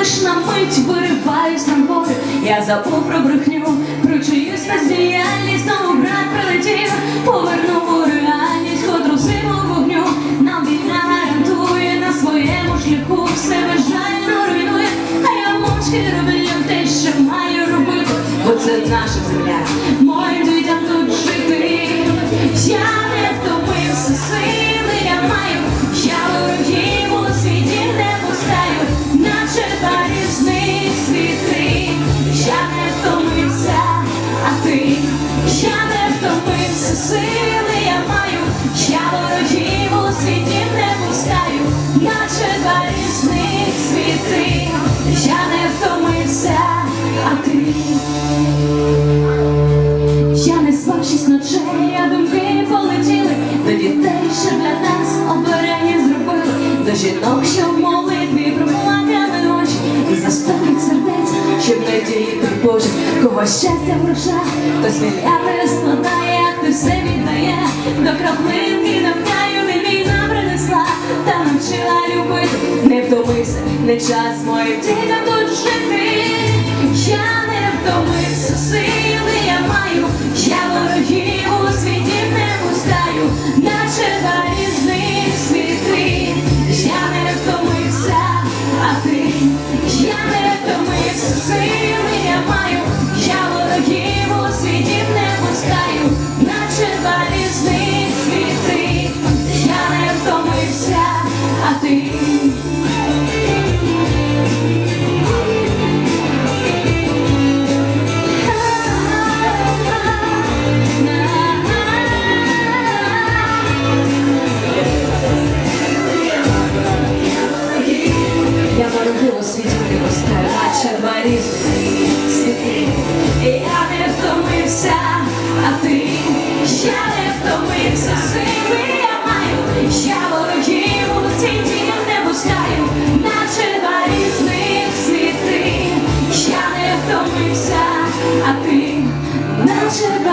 лиш на мить вириваюсь на волю, я забув про брехню, про чиюсь бездіяльність, знову брат прилетів, повернув у реальність, котру зиму вогню, нам війна гарантує на своєму шляху, все безжально руйнує, а я мовчки роблю те, що маю робити, бо це наша земля. Сили я маю, я ворогів у світі не пускаю, наче парізний світи. Я не втомився, а ти. Я не спав шість ночей, а думки полетіли до дітей, що для нас оберені зробили, до жінок, що в молитві проплакали ночі, і заставить сердець, щоб надії Боже, кого щастя в грошах, хтось мільярди складає, а ти все віддає, до краплинки до не війна принесла, та навчила любити, не втомився, не час моїм дітям тут жити. Я не втомився, сили а ти. Я ворогила світі пустая, наче барів світи. Не втомився, а ти, я не втомився, сили я маю, я ворогила пускаю, наче на різних світи. Я не втомився, а ти наче.